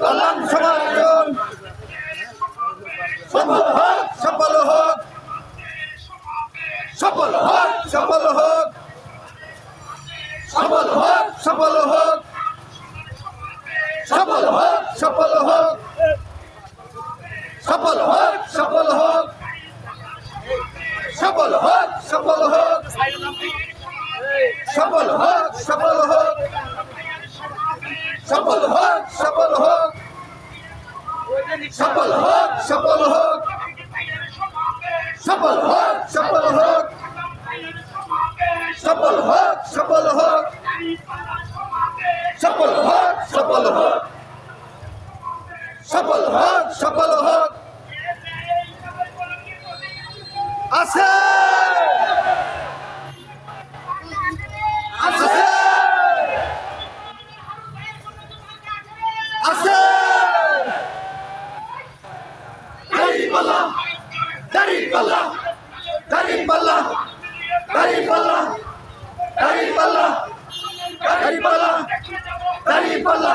কল্যাণ সমায়োজন সফল হোক সফল হোক। সফল হোক সফল হোক। সফল হোক সফল হোক। সফল হোক সফল হোক। সফল হোক সফল হোক। সফল হোক সফল হোক। সফল হোক সফল হোক। সফল হোক সফল হোক। সফল হোক সফল হোক। সফল হোক সফল হোক। সফল হোক সফল হোক। সফল হোক সফল হোক। সফল হোক সফল হোক। আছে আছে দাড়িপাল্লা দাড়িপাল্লা দাড়িপাল্লা দাড়িপাল্লা দাড়িপাল্লা দাড়িপাল্লা দাড়িপাল্লা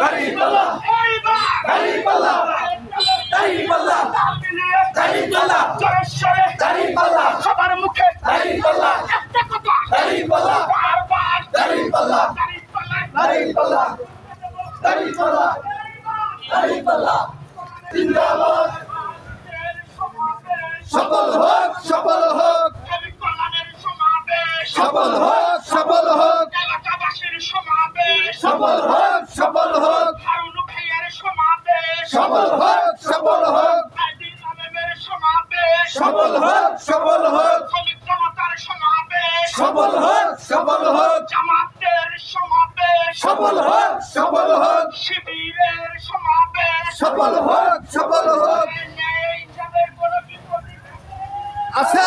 দাড়ি পাল্লা দাড়ি পাল্লা দাড়ি পাল্লা দাড়ি পাল্লা জোরে দাড়ি পাল্লা সবার মুখে দাড়ি পাল্লা একটা কথা দাড়ি পাল্লা বারবার দাড়ি পাল্লা সফল হোক সফল হোক সফল হোক সফল হোক সফল হোক সফল হোক সফল হোক সফল হোক সফল হোক সফল হোক সফল হোক শিবিরের সমাবেশ সফল হোক সফল হোক নেই যাদের কোনো বিপদ নেই। আছে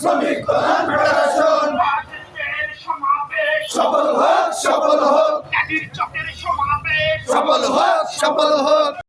শ্রমিক কল্যাণ ফেডারেশন। সফল হোক সফল হোক। সফল হোক সফল হোক।